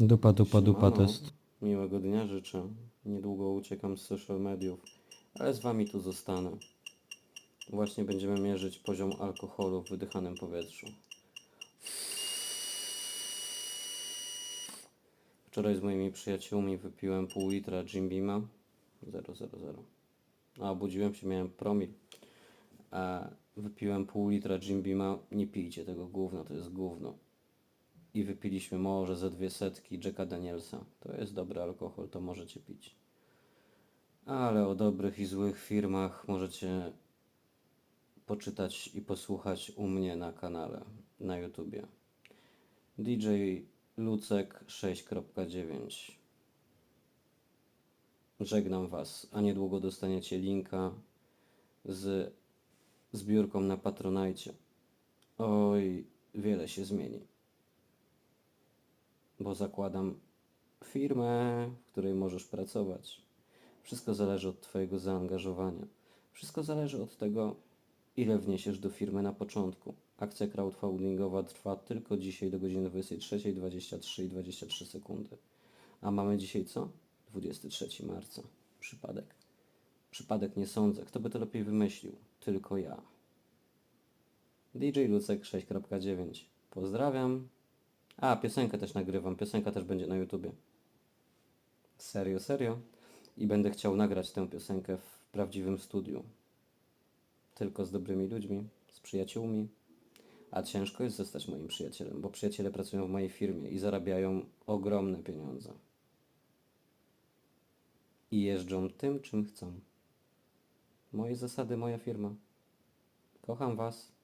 Dupa, dupa, dupa test. Miłego dnia życzę. Niedługo uciekam z social mediów, ale z wami tu zostanę. Właśnie będziemy mierzyć poziom alkoholu w wydychanym powietrzu. Wczoraj z moimi przyjaciółmi wypiłem pół litra Jim Beama 000. A obudziłem się, miałem promil. A wypiłem pół litra Jim Beama. Nie pijcie tego gówna, to jest gówno i wypiliśmy może ze dwie setki Jacka Danielsa. To jest dobry alkohol, to możecie pić. Ale o dobrych i złych firmach możecie poczytać i posłuchać u mnie na kanale, na YouTubie. DJ Lucek 6.9 Żegnam Was, a niedługo dostaniecie linka z zbiórką na Patronajcie. Oj, wiele się zmieni bo zakładam firmę, w której możesz pracować. Wszystko zależy od Twojego zaangażowania. Wszystko zależy od tego, ile wniesiesz do firmy na początku. Akcja crowdfundingowa trwa tylko dzisiaj do godziny 23.23 i 23 sekundy. A mamy dzisiaj co? 23 marca. Przypadek. Przypadek nie sądzę. Kto by to lepiej wymyślił? Tylko ja. DJ Lucek 6.9. Pozdrawiam. A, piosenkę też nagrywam. Piosenka też będzie na YouTubie. Serio, serio. I będę chciał nagrać tę piosenkę w prawdziwym studiu. Tylko z dobrymi ludźmi, z przyjaciółmi. A ciężko jest zostać moim przyjacielem, bo przyjaciele pracują w mojej firmie i zarabiają ogromne pieniądze. I jeżdżą tym, czym chcą. Moje zasady, moja firma. Kocham Was.